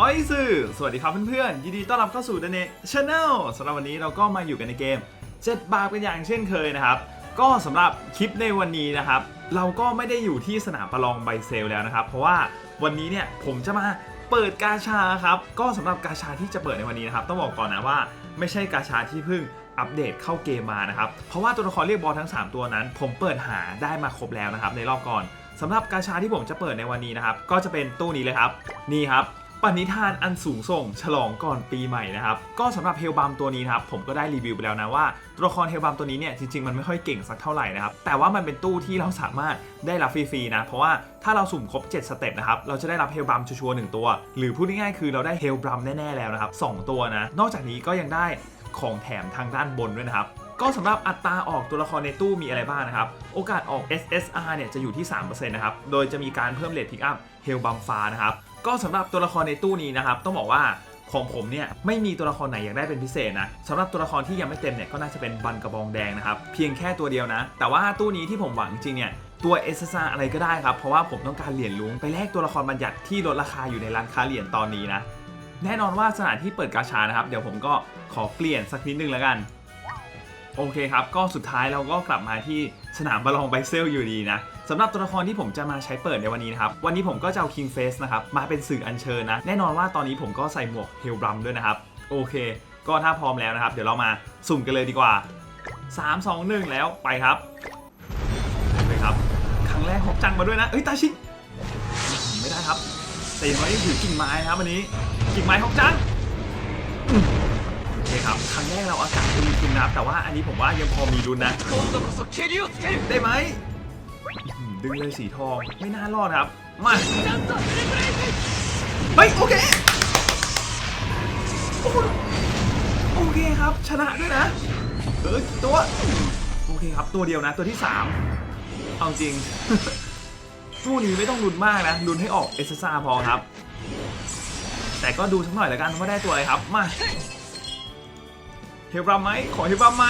อ้อยสื่อสวัสดีครับเพื่อนๆ ยินดีต้อนรับเข้าสู่ The Net Channel สำหรับวันนี้เราก็มาอยู่กันในเกม 7 บาทกันอย่างเช่นเคยนะครับ ก็สำหรับคลิปในวันนี้นะครับ เราก็ไม่ได้อยู่ที่สนามประลองใบเซลแล้วนะครับ เพราะว่าวันนี้เนี่ยผมจะมาเปิดกาชาครับ ก็สำหรับกาชาที่จะเปิดในวันนี้นะครับ ต้องบอกก่อนนะว่าไม่ใช่กาชาที่เพิ่งอัปเดตเข้าเกมมานะครับ เพราะว่าตัวละครเรียกบอลทั้ง 3 ตัวนั้น ผมเปิดหาได้มาครบแล้วนะครับในรอบก่อนสำหรับกาชาที่ผมจะเปิดในวันนี้นะครับ ก็จะเป็นตู้นี้เลยครับ นี่ครับ ปณิธานอันสูงส่ง ฉลองก่อนปีใหม่นะครับ ก็สำหรับเฮลบัมตัวนี้นะครับ ผมก็ได้รีวิวไปแล้วนะว่า ตัวละครเฮลบัมตัวนี้เนี่ยจริงๆ มันไม่ค่อยเก่งสักเท่าไหร่นะครับ แต่ว่ามันเป็นตู้ที่เราสามารถได้รับฟรีๆนะ เพราะว่าถ้าเราสุ่มครบ 7 สเต็ปนะครับ เราจะได้รับเฮลบัมชัวร์ๆหนึ่งตัว หรือพูดง่ายๆคือเราได้เฮลบัมแน่ๆแล้วนะครับสองตัวนะ นอกจากนี้ก็ยังได้ของแถมทางด้านบนด้วยนะครับก็สำหรับอัตราออกตัวละครในตู้มีอะไรบ้างนะครับ โอกาสออก SSR เนี่ยจะอยู่ที่ 3%นะครับ โดยจะมีการเพิ่มเลทพิกอัพเฮลบัมฟ้านะครับ ก็สำหรับตัวละครในตู้นี้นะครับต้องบอกว่าของผมเนี่ยไม่มีตัวละครไหนอยากได้เป็นพิเศษนะสำหรับตัวละครที่ยังไม่เต็มเนี่ยก็น่าจะเป็นบันกระบองแดงนะครับเพียงแค่ตัวเดียวนะ แต่ว่าตู้นี้ที่ผมหวังจริงเนี่ยตัว SSR อะไรก็ได้ครับเพราะว่าผมต้องการเหรียญลุงไปแลกตัวละครบัญญัติที่ลดราคาอยู่ในร้านค้าเหรียญตอนนี้นะแน่นอนว่าสถานที่เปิดกาชานะครับ เดี๋ยวผมก็ขอเปลี่ยนสักนิดนึงแล้วกัน โอเคครับ ก็สุดท้ายเราก็กลับมาที่สนามบอลองไบเซลอยู่ดีนะสำหรับตัวละครที่ผมจะมาใช้เปิดในวันนี้นะครับ วันนี้ผมก็จะเอา King Face นะครับ มาเป็นสื่ออัญเชิญนะ แน่นอนว่าตอนนี้ผมก็ใส่หมวกเฮลบรัมด้วยนะครับ โอเค ก็ถ้าพร้อมแล้วนะครับ เดี๋ยวเรามาสุ่มกันเลยดีกว่า 3 2 1 แล้วไปครับไปครับ ครั้งแรกหกจังมาด้วยนะ เอ้ยตาชิไม่ได้ครับ แต่อย่างน้อยยังถือกิ่งไม้นะครับวันนี้กิ่งไม้หกจัง คครับ ครั้งแรกเราอากาศอุ่นๆนับ แต่ว่าอันนี้ผมว่ายังพอมีลุ้นนะได้ไหมดึงเลยสีทอง ไม่น่ารอดครับ มาไปโอเค โอเคครับ ชนะด้วยนะ เออตัว โอเคครับ ตัวเดียวนะ ตัวที่ 3 เอาจริงตู้นี้ไม่ต้องลุนมากนะ ลุนให้ออกเอสซ่าพอครับ แต่ก็ดูสักหน่อยละกันว่าได้ตัวอะไรครับ มา เฮบรัมไหมขอเฮบรัมไหม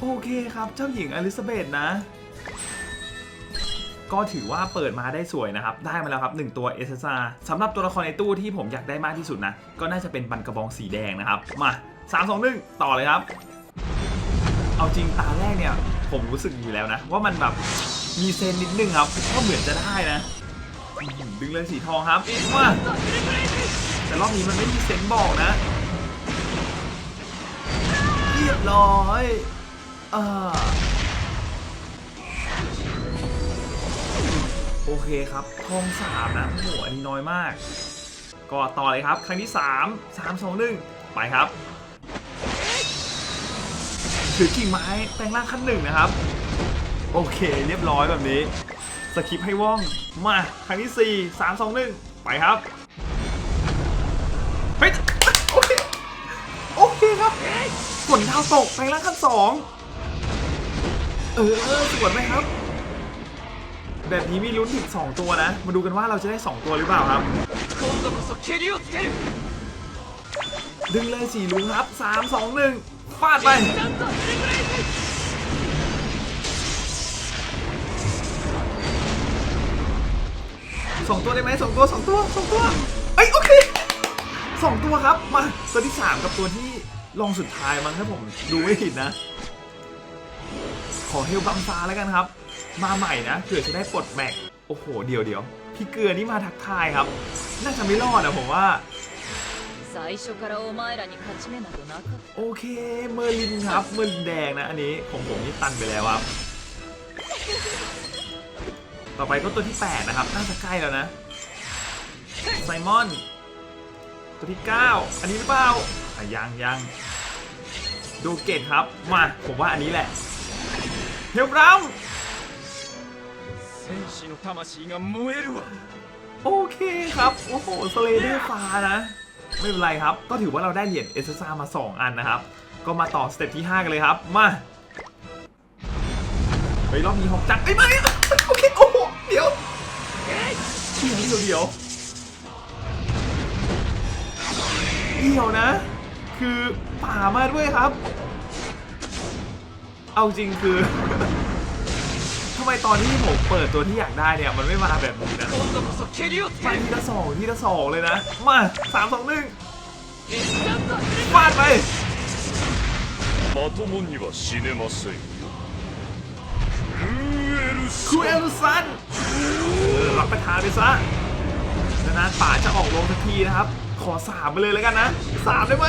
โอเคครับ เจ้าหญิงอลิซาเบธนะ ก็ถือว่าเปิดมาได้สวยนะครับ ได้มาแล้วครับ 1 ตัว SSR สำหรับตัวละครในตู้ที่ผมอยากได้มากที่สุดนะ ก็น่าจะเป็นบันกระบองสีแดงนะครับ มา 3 2 1 ต่อเลยครับ เอาจริงตาแรกเนี่ย ผมรู้สึกอยู่แล้วนะ ว่ามันแบบมีเซนนิดนึงครับก็เหมือนจะได้นะ ดึงเลยสีทองครับมา แต่รอบนี้มันไม่มีเซนบอกนะเรียบร้อยอาโอเคครับทองสามนะโหอันนี้น้อยมาก ก็ต่อเลยครับ ครั้งที่3 3 2 1ไปครับถือกิ่งไม้แปลงร่างขั้นหนึ่งนะครับ โอเค เรียบร้อยแบบนี้สคิปให้ว่อง มา ครั้งที่ 4 3 2 1 ไปครับ นดาวตกแปล่างขั้นสองเออสวนไหมครับ แบบนี้มีลุ้นถึง 2 ตัวนะ มาดูกันว่าเราจะได้ 2 ตัวหรือเปล่าครับ ดึงเลยสี่ลุงครับ 3 2 1ฟาดไป สองตัวได้ไหมสองตัวสองตัวสองตัว เอ้ยโอเคสองตัวครับ มาตัวที่ 3 กับตัวที่ ลองสุดท้ายมั้งถ้าผมดูไม่ผิดนะ ขอเฮลบัมซาแล้วกันครับ มาใหม่นะเผื่อจะได้ปลดแบกโอ้โห เดี๋ยวเดี๋ยวพี่เกลือนี่มาทักทายครับ น่าจะไม่รอดนะผมว่า โอเค เมอร์ลินครับ เมอร์ลินแดงนะอันนี้ของผมนี่ตันไปแล้วครับ ต่อไปก็ตัวที่ 8 นะครับ น่าจะใกล้แล้วนะ ไซมอน ตัวที่ 9 อันนี้หรือเปล่า อยังยังดูเกตครับ มา ผมว่าอันนี้แหละเฮลบรัมโอเคครับ โอ้โหสเลเดอร์ฟ้านะ ไม่เป็นไรครับ ก็ถือว่าเราได้เหรียญเอสซามา 2 อันนะครับ ก็มาต่อสเต็ปที่ 5 กันเลยครับ มาไปรอบนี้หอกจัดไอ้ไม่โอเค โอ้โห เดี๋ยวเดี๋ยวเดี๋ยวเดี๋ยวนะ คือป่ามาด้วยครับ เอาจริงคือ ทำ ำไมตอนที่ผมเปิดตัวที่อยากได้เนี่ย มันไม่มาแบบนี้นะ 今度こそ蹴りをつけ มา る ทีละสองทีละสองเลยนะ มาสามสองหนึ่ง 一段と ฟาดไป まともには死ねませんよクーエル คู サ เอลซันรับประทานไปซะนานๆป่าจะออกโรงสักทีนะครับ ขอสามไปเลยแล้วกันนะสามได้ไหม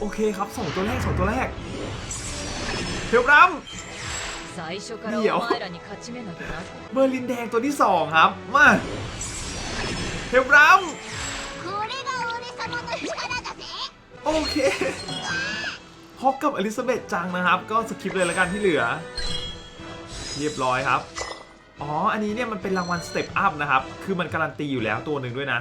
โอเคครับสองตัวแรกสองตัวแรกเทลรัมเดี๋ยวเบอร์ลินแดงตัวที่สองครับมาเทลรัมโอเคพบกับอลิซาเบธจังนะครับ ก็สกิปเลยละกันที่เหลือ เรียบร้อยครับ อ๋อ อันนี้เนี่ยมันเป็นรางวัลสเต็ปอัพนะครับ คือมันการันตีอยู่แล้วตัวหนึ่งด้วยนะ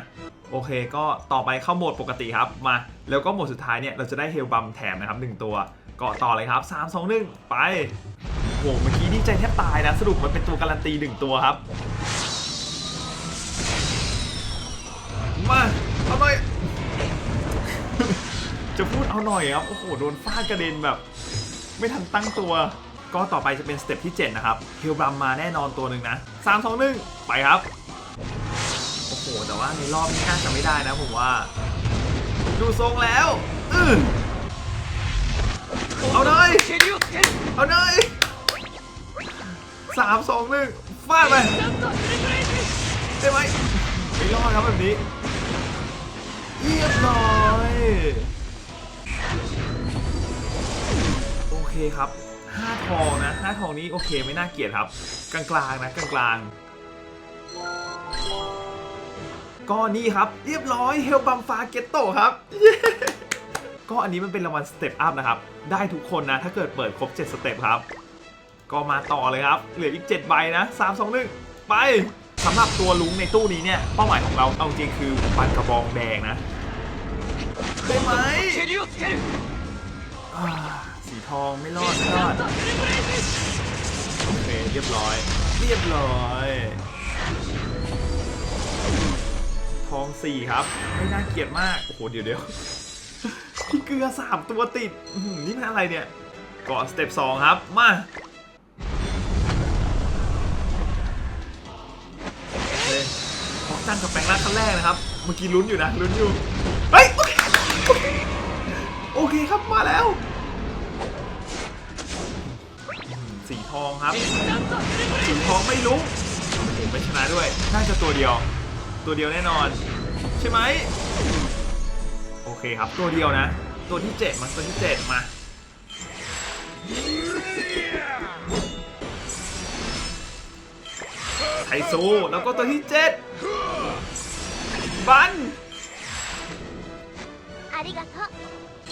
โอเค ก็ต่อไปเข้าโหมดปกติครับมา แล้วก็โหมดสุดท้ายเนี่ยเราจะได้เฮลบัมแถมนะครับ 1 ตัวเกาะต่อเลยครับ 3 2 1 ไปโหเมื่อกี้ดีใจแทบตายนะ สรุปมันเป็นตัวการันตี 1 ตัวครับ มาเอาหน่อย จะพูดเอาหน่อยครับ โอ้โห โดนฟาดกระเด็นแบบ ไม่ทันตั้งตัว ก็ต่อไปจะเป็นสเต็ปที่ 7 นะครับเฮลบัมมาแน่นอนตัวหนึ่งนะ3 2 1 ไปครับ โหแต่ว่าในรอบนี้น่าจะไม่ได้นะผมว่า ดูทรงแล้วอเอาหน่อยเอาหน่อยสามสองหนึ่งฟาดไปได้ไหมไม่รอดครับแบบนี้เรียบร้อยโอเคครับห้าทองนะห้าทองนี้โอเคไม่น่าเกลียดครับ กลางๆนะกลางๆ ก็นี่ครับ เรียบร้อยเฮลบัมฟาเกตโตครับ ก็อันนี้มันเป็นรางวัลสเต็ปอัพนะครับ ได้ทุกคนนะ ถ้าเกิดเปิดครบ 7 สเต็ปครับ ก็มาต่อเลยครับ เหลืออีก 7 ใบนะ 3 2 1 ไปสำหรับตัวลุงในตู้นี้เนี่ย เป้าหมายของเราเอาจริงคือปันกระบองแดงนะได้ไหมสีทองไม่รอดไม่รอดโอเคเรียบร้อย เรียบร้อย ทองสี่ครับ ไม่น่าเกลียดมาก โอ้โห เดี๋ยวเดี๋ยวพี่เกลือสามตัวติด นี่มันอะไรเนี่ยก่อสเต็ปสองครับ มาออกจังกับแปลงร่างขั้นแรกนะครับ เมื่อกี้ลุ้นอยู่นะลุ้นอยู่ไปโอเคโอเคครับมาแล้ว สีทองครับ สีทองไม่ลุ้งไม่ชนะด้วย น่าจะตัวเดียว ตัวเดียวแน่นอน ใช่ไหมโอเคครับตัวเดียวนะ ตัวที่เจ็ดมาตัวที่เจ็ดมาไทซูแล้วก็ตัวที่เจ็ดบัน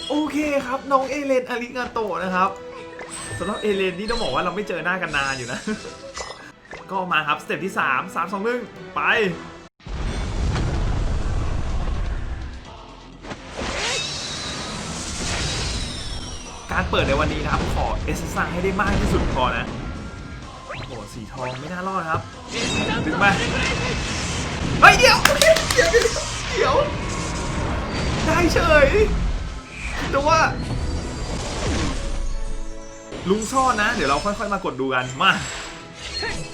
โอเคครับน้องเอเลนอาริกาโตนะครับสำหรับเอเลนนี่ต้องบอกว่าเราไม่เจอหน้ากันนานอยู่นะ ก็มาครับสเต็ปที่ 3 3 2 1 ไป เปิดในวันนี้นะครับ ขอเอสซังให้ได้มากที่สุดพอนะ โอ้โหสีทองไม่น่ารอดครับดึงมาเฮ้ยเดี๋ยวเดี๋ยวเดี๋ยว ได้เฉยแต่ว่า ลุงซ่อนนะ เดี๋ยวเราค่อยๆมากดดูกัน มา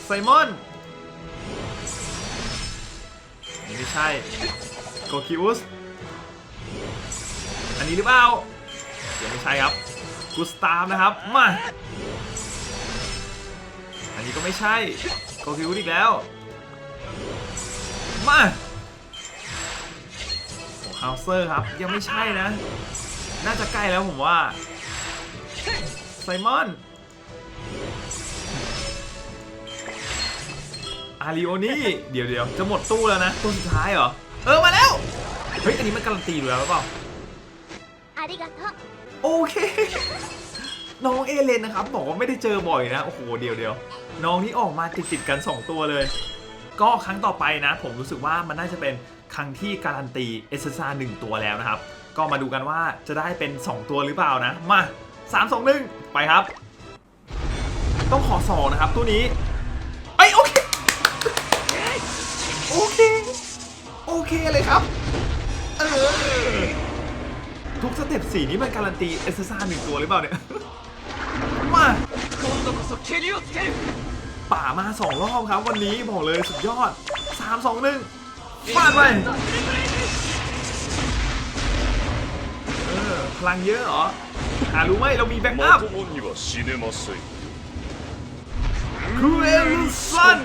ไซมอนไม่ใช่โกคิวสอันนี้หรือเปล่าเดี๋ยวไม่ใช่ครับ กูสตาร์นะครับ มา อันนี้ก็ไม่ใช่ก็คิวอีกแล้ว มาโอ้ฮาวเซอร์ครับ ยังไม่ใช่นะ น่าจะใกล้แล้วผมว่า ไซมอน อาริโอนี่ เดี๋ยวเดี๋ยวจะหมดตู้แล้วนะ ตู้สุดท้ายเหรอ เออ มาแล้ว เฮ้ย อันนี้มันการันตีอยู่แล้วหรือเปล่า โอเค น้องเอเลนนะครับบอกว่าไม่ได้เจอบ่อยนะ โอ้โห เดี๋ยวเดี๋ยวน้องนี่ออกมาติดติดๆกัน 2 ตัวเลย ก็ครั้งต่อไปนะ ผมรู้สึกว่ามันน่าจะเป็นครั้งที่การันตีเอสซาหนึ่งตัวแล้วนะครับ ก็มาดูกันว่าจะได้เป็น 2 ตัวหรือเปล่านะ มา 3 2 1 ไปครับ ต้องขอสองนะครับตัวนี้ไอโอเค โอเค โอเคเลยครับ สเต็ปสี่นี่มันการันตีเอสซ่าหนึ่งตัวหรือเปล่าเนี่ย มาป่ามาสองรอบครับวันนี้บอกเลยสุดยอดสามสองหนึ่งฟาดไปเออพลังเยอะเหรอหารู้ไหมเรามีแบ็กอัพคูเอลซัน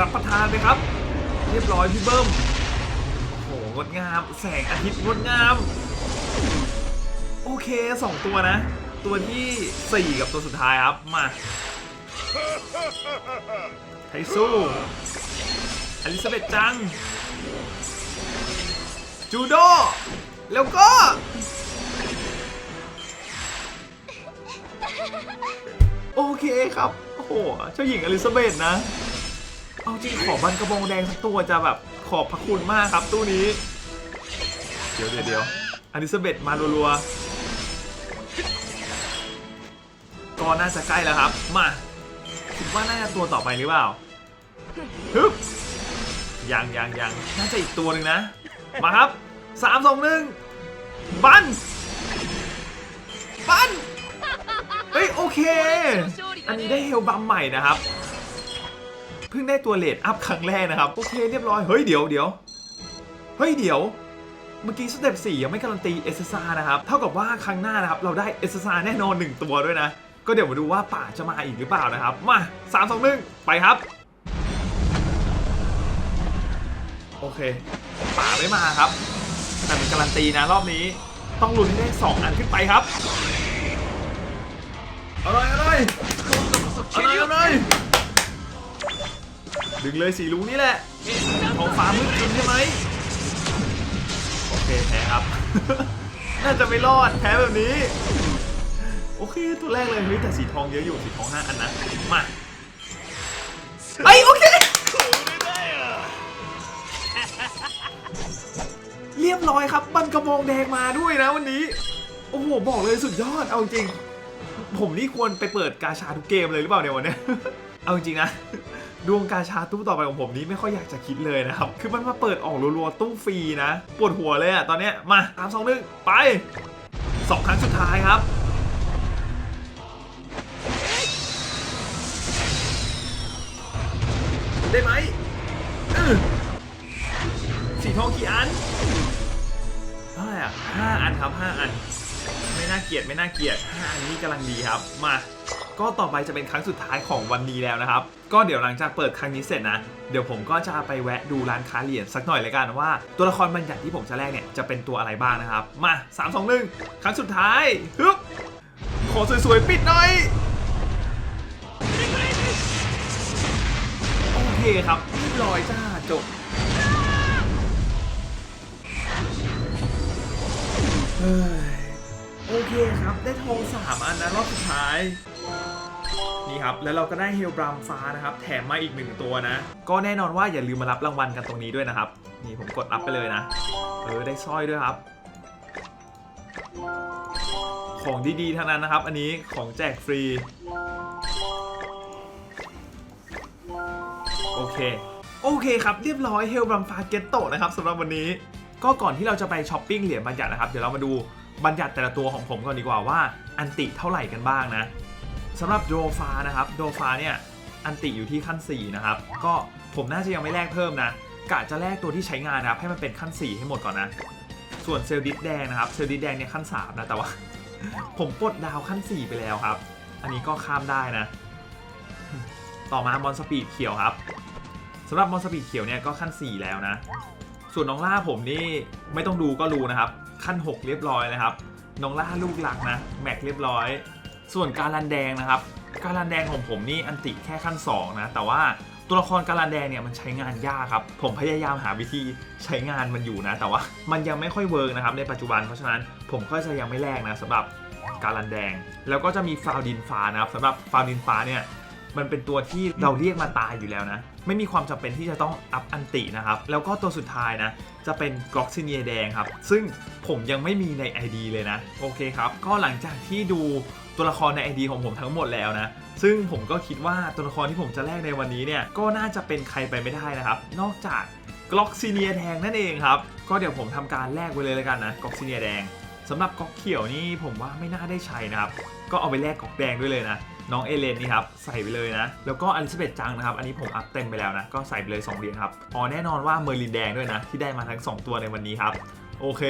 รับประทานไปครับ เรียบร้อยพี่เบิ้ม งดงาม แสงอาทิตย์งดงาม โอเคสองตัวนะ ตัวที่ 4 กับตัวสุดท้ายครับ มาให้สู้อลิซาเบธจัง จูโด แล้วก็ โอเคครับ โอ้โห เจ้าหญิงอลิซาเบธนะ เอาจริงขอบันกระบองแดงสักตัวจะแบบ ขอบพระคุณมากครับตู้นี้ เดี๋ยวเดี๋ยวเดี๋ยวอลิซาเบธมารัวๆก็น่าจะใกล้แล้วครับ มาคิดว่าน่าจะตัวต่อไปหรือเปล่าฮึบยังยังยังน่าจะอีกตัวหนึ่งนะ มาครับสามสองหนึ่งบันบันเฮ้ยโอเค อันนี้ได้เฮลบัมใหม่นะครับ เพิ่งได้ตัวเลดอัพครั้งแรกนะครับ โอเคเรียบร้อย เฮ้ยเดี๋ยวเดี๋ยวเฮ้ยเดี๋ยว เมื่อกี้สเต็ปสี่ยังไม่การันตีเอสซานะครับ เท่ากับว่าครั้งหน้านะครับ เราได้เอสซาแน่นอน 1 ตัวด้วยนะ ก็เดี๋ยวมาดูว่าป่าจะมาอีกหรือเปล่านะครับ มา3 2 1ไปครับ โอเค ป่าไม่มาครับ แต่เป็นการันตีนะรอบนี้ต้องลุ้นให้ได้2อันขึ้นไปครับอะไรอะไรอะไรอะไร ดึงเลยสีลุงนี่แหละท้องฟ้ามืดครึ้มใช่ไหมโอเคแพ้ครับ น่าจะไม่รอดแพ้แบบนี้ โอเคตัวแรกเลยเฮ้ยแต่สีทองเยอะอยู่สีทองห้าอันนะมาไอโอเคเรียบร้อยครับบันกระบองแดงมาด้วยนะวันนี้ โอ้โหบอกเลยสุดยอดเอาจริง ผมนี่ควรไปเปิดกาชาทุกเกมเลยหรือเปล่าเนี่ยวันนี้เอาจริงนะ ดวงกาชาตู้ต่อไปของผมนี้ไม่ค่อยอยากจะคิดเลยนะครับ คือมันมาเปิดออกรัวๆตู้ฟรีนะ ปวดหัวเลยอะตอนเนี้ยมาสามสองหนึ่งไปสองครั้งสุดท้ายครับได้ไหมสีทองกี่อันเท่าไหร่อะห้าอันครับห้าอัน ไม่น่าเกลียดไม่น่าเกลียดห้าอันนี้กำลังดีครับ มา ก็ต่อไปจะเป็นครั้งสุดท้ายของวันนี้แล้วนะครับ ก็เดี๋ยวหลังจากเปิดครั้งนี้เสร็จนะ เดี๋ยวผมก็จะไปแวะดูร้านค้าเหรียญสักหน่อยเลยกันว่า ตัวละครบัญญัติที่ผมจะแลกเนี่ยจะเป็นตัวอะไรบ้างนะครับ มา 3 2 1 ครั้งสุดท้ายฮึบขอสวยๆ ปิดหน่อย โอเคครับเรียบร้อยจ้าจบเฮ้ย เคครับ ได้ทองสามอันนะรอบสุดท้าย นี่ครับ แล้วเราก็ได้เฮลบรามฟ้านะครับ แถมมาอีกหนึ่งตัวนะ ก็แน่นอนว่าอย่าลืมมารับรางวัลกันตรงนี้ด้วยนะครับ นี่ผมกดรับไปเลยนะ เออ ได้สร้อยด้วยครับ ของดีๆทั้งนั้นนะครับ อันนี้ของแจกฟรี โอเค โอเคครับ เรียบร้อยเฮลบรัมฟาเกตโตนะครับสำหรับวันนี้ ก็ก่อนที่เราจะไปช้อปปิ้งเหรียญบัญญัตินะครับ เดี๋ยวเรามาดู บัญญัติแต่ละตัวของผมก่อนดีกว่าว่าอันติเท่าไหร่กันบ้างนะสำหรับโดฟานะครับโดฟาเนี่ยอันติอยู่ที่ขั้น 4 นะครับ ก็ผมน่าจะยังไม่แลกเพิ่มนะกะจะแลกตัวที่ใช้งานนะครับ ให้มันเป็นขั้น 4 ให้หมดก่อนนะ ส่วนเซลล์ดิสแดงนะครับเซลล์ดิสแดงเนี่ยขั้น 3 นะแต่ว่า ผมปลดดาวขั้น 4 ไปแล้วครับ อันนี้ก็ข้ามได้นะ ต่อมามอนสปีดเขียวครับสำหรับมอนสปีดเขียวเนี่ยก็ขั้น 4 แล้วนะ ส่วนน้องล่าผมนี่ไม่ต้องดูก็รู้นะครับ ขั้น 6 เรียบร้อยนะครับน้องล่าลูกหลักนะแม็กเรียบร้อย ส่วนการันแดงนะครับ การันแดงของผมนี่อันติแค่ขั้น 2 นะ แต่ว่าตัวละครการันแดงเนี่ยมันใช้งานยากครับ ผมพยายามหาวิธีใช้งานมันอยู่นะ แต่ว่ามันยังไม่ค่อยเวิร์กนะครับในปัจจุบันเพราะฉะนั้นผมก็จะยังไม่แลกนะสำหรับการันแดง แล้วก็จะมีฟาวดินฟ้านะครับสำหรับฟาวดินฟ้าเนี่ยมันเป็นตัวที่เราเรียกมาตายอยู่แล้วนะ ไม่มีความจำเป็นที่จะต้องอัพอันตินะครับ แล้วก็ตัวสุดท้ายนะ จะเป็นกล็อกซิเนียแดงครับ ซึ่งผมยังไม่มีใน ID เลยนะ โอเคครับ ก็หลังจากที่ดูตัวละครใน ID ของผมทั้งหมดแล้วนะ ซึ่งผมก็คิดว่าตัวละครที่ผมจะแลกในวันนี้เนี่ย ก็น่าจะเป็นใครไปไม่ได้นะครับ นอกจากกล็อกซิเนียแดงนั่นเองครับ ก็เดี๋ยวผมทำการแลกไว้เลยแล้วกันนะกล็อกซิเนียแดงสำหรับก๊อกเขียวนี่ผมว่าไม่น่าได้ใช้นะครับ ก็เอาไปแลกกล่องแดงด้วยเลยนะ น้องเอเลนนี่ครับใส่ไปเลยนะ แล้วก็อลิซาเบธจังนะครับ อันนี้ผมอัพเต็มไปแล้วนะ ก็ใส่ไปเลย 2 เหรียญครับอ๋อแน่นอนว่าเมอร์ลินแดงด้วยนะ ที่ได้มาทั้ง 2 ตัวในวันนี้ครับ โอเค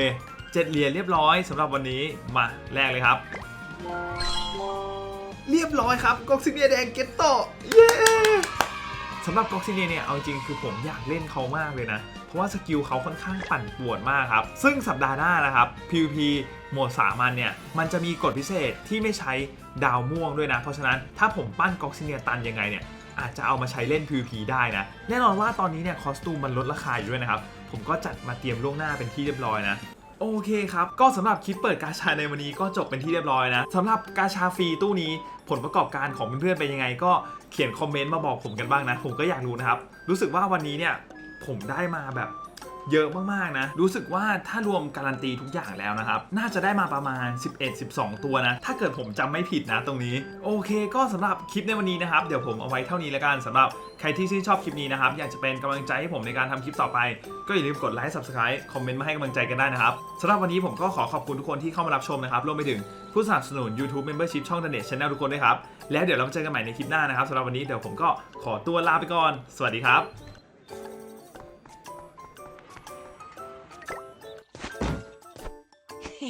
เจ็ดเหรียญเรียบร้อยสำหรับวันนี้มาแลกเลยครับ เรียบร้อยครับกอกซิเนียแดงเกตโตเย้สำหรับกอกซิเนียเนี่ยเอาจริงคือผมอยากเล่นเขามากเลยนะ เพราะว่าสกิลเขาค่อนข้างปั่นป่วนมากครับ ซึ่งสัปดาห์หน้านะครับ PVP โหมดสามัญเนี่ยมันจะมีกฎพิเศษที่ไม่ใช้ ดาวม่วงด้วยนะ เพราะฉะนั้นถ้าผมปั้นกอกซิเนียตันยังไงเนี่ยอาจจะเอามาใช้เล่น PVP ได้นะ แน่นอนว่าตอนนี้เนี่ยคอสตูมมันลดราคาอยู่ด้วยนะครับ ผมก็จัดมาเตรียมล่วงหน้าเป็นที่เรียบร้อยนะโอเคครับ ก็สำหรับคลิปเปิดกาชาในวันนี้ก็จบเป็นที่เรียบร้อยนะสำหรับกาชาฟรีตู้นี้ผลประกอบการของเพื่อนๆเป็นยังไง ก็เขียนคอมเมนต์มาบอกผมกันบ้างนะ ผมก็อยากรู้นะครับ รู้สึกว่าวันนี้เนี่ยผมได้มาแบบ เยอะมากๆนะ รู้สึกว่าถ้ารวมการันตีทุกอย่างแล้วนะครับ น่าจะได้มาประมาณ 11-12 ตัวนะ ถ้าเกิดผมจำไม่ผิดนะตรงนี้ โอเค ก็สำหรับคลิปในวันนี้นะครับ เดี๋ยวผมเอาไว้เท่านี้แล้วกันสำหรับใครที่ชื่นชอบคลิปนี้นะครับ อยากจะเป็นกำลังใจให้ผมในการทำคลิปต่อไป ก็อย่าลืมกดไลค์ subscribe คอมเมนต์มาให้กำลังใจกันได้นะครับสำหรับวันนี้ผมก็ขอขอบคุณทุกคนที่เข้ามารับชมนะครับรวมไปถึงผู้สนับสนุน YouTube Membership ช่อง The Net Channel ทุกคนด้วยครับ แล้วเดี๋ยวเรามาเจอกันใหม่ในคลิปหน้านะครับสำหรับวันนี้เดี๋ยวผมก็ขอตัวลาไปก่อน สวัสดีครับ